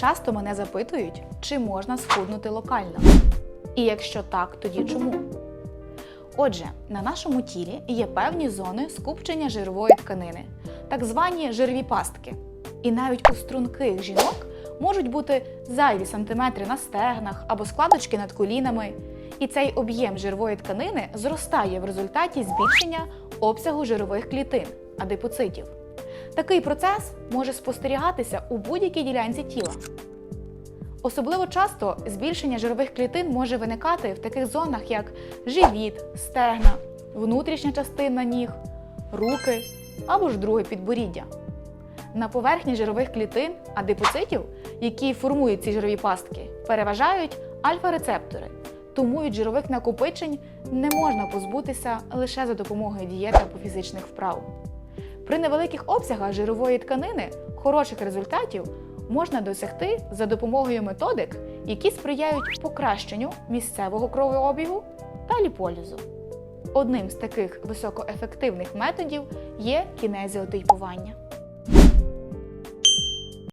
Часто мене запитують, чи можна схуднути локально. І якщо так, тоді чому? Отже, на нашому тілі є певні зони скупчення жирової тканини, так звані жирові пастки. І навіть у струнких жінок можуть бути зайві сантиметри на стегнах або складочки над колінами. І цей об'єм жирової тканини зростає в результаті збільшення обсягу жирових клітин адипоцитів. Такий процес може спостерігатися у будь-якій ділянці тіла. Особливо часто збільшення жирових клітин може виникати в таких зонах, як живіт, стегна, внутрішня частина ніг, руки або ж друге підборіддя. На поверхні жирових клітин адипоцитів, які формують ці жирові пастки, переважають альфа-рецептори, тому від жирових накопичень не можна позбутися лише за допомогою дієти або фізичних вправ. При невеликих обсягах жирової тканини хороших результатів можна досягти за допомогою методик, які сприяють покращенню місцевого кровообігу та ліполізу. Одним з таких високоефективних методів є кінезіотейпування.